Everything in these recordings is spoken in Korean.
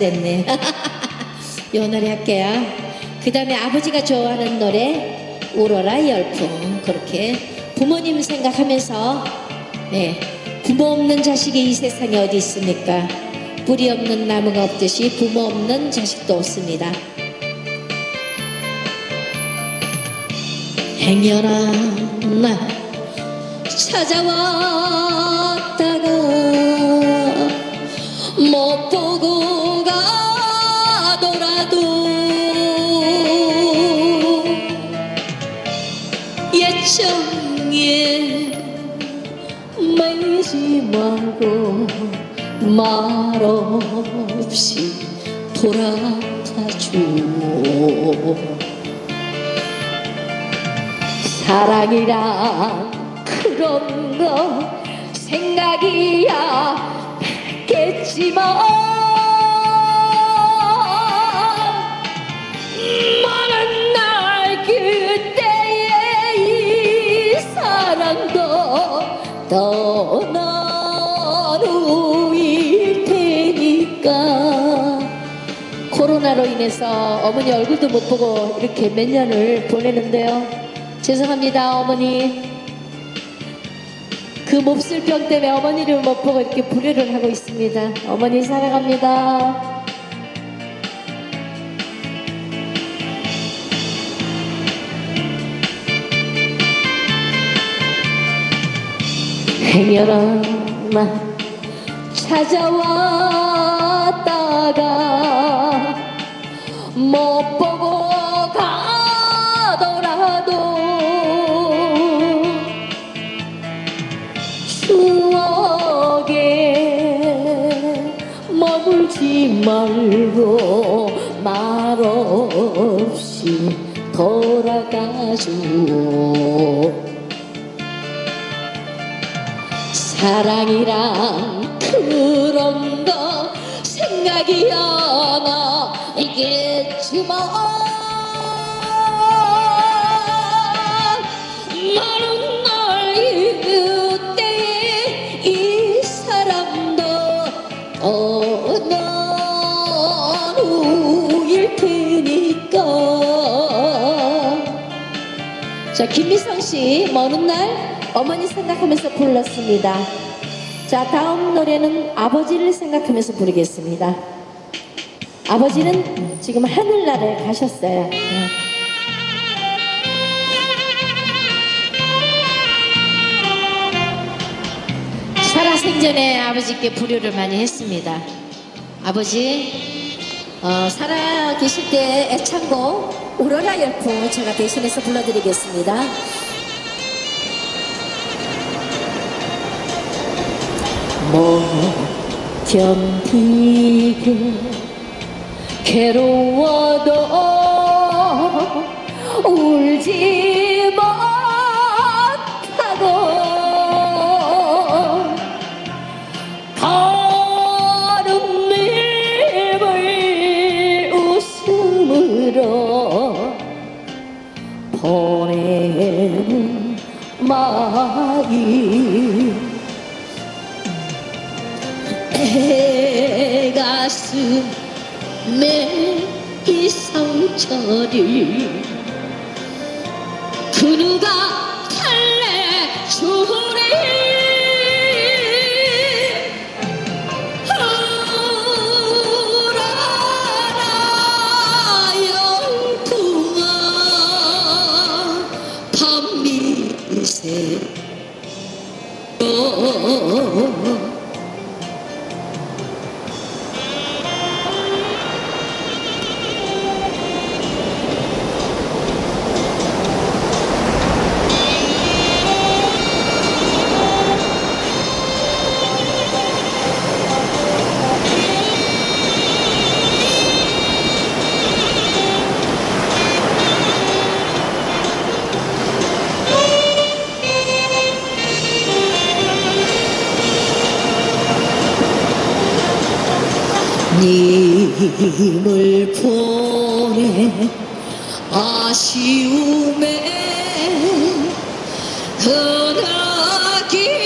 됐네. 요 노래 할게요. 그 다음에 아버지가 좋아하는 노래 우러라 열풍 그렇게 부모님 생각하면서 네, 부모 없는 자식이 이 세상에 어디 있습니까? 뿌리 없는 나무가 없듯이 부모 없는 자식도 없습니다. 행여나 나 찾아왔 말없이 돌아가줘 사랑이란 그런 거 생각이야 겠지만 많은 날 그때의 이 사랑도 떠난 코로나로 인해서 어머니 얼굴도 못 보고 이렇게 몇 년을 보내는데요. 죄송합니다 어머니. 그 몹쓸 병 때문에 어머니를 못 보고 이렇게 불효를 하고 있습니다. 어머니 사랑합니다. 행여나 찾아왔다가 못 보고 가더라도 추억에 머물지 말고 말없이 돌아가줘 사랑이란 그런 거 생각이 안 나 겠지만 많은 날 그때 이 사람도 떠난 후일 테니까 자, 김미성 씨, 먼 날 어머니 생각하면서 불렀습니다. 자, 다음 노래는 아버지를 생각하면서 부르겠습니다. 아버지는 지금 하늘나라에 가셨어요. 네. 살아생전에 아버지께 불효를 많이 했습니다. 아버지, 어, 살아 계실 때 애창곡 오로라 열풍 제가 대신해서 불러드리겠습니다. 못 견디게 괴로워도 울지 못하고 걸음을 웃음으로 보내는 마이 내 가슴 에이 상처를 그 누가 님을 보내 아쉬움에 흐느끼면서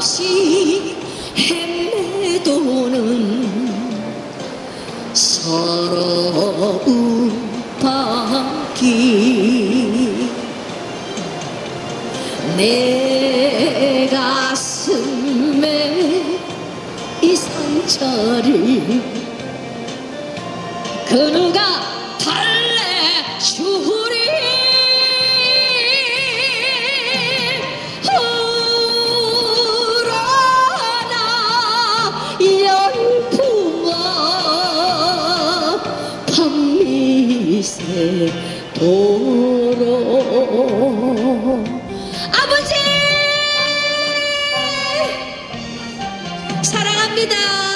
하염없이 헤매도는 서러운 바퀴 내 가슴에 이 상처를 그 누가 달래주리? 우러나 열풍아 밤미새 도로 아버지! 사랑합니다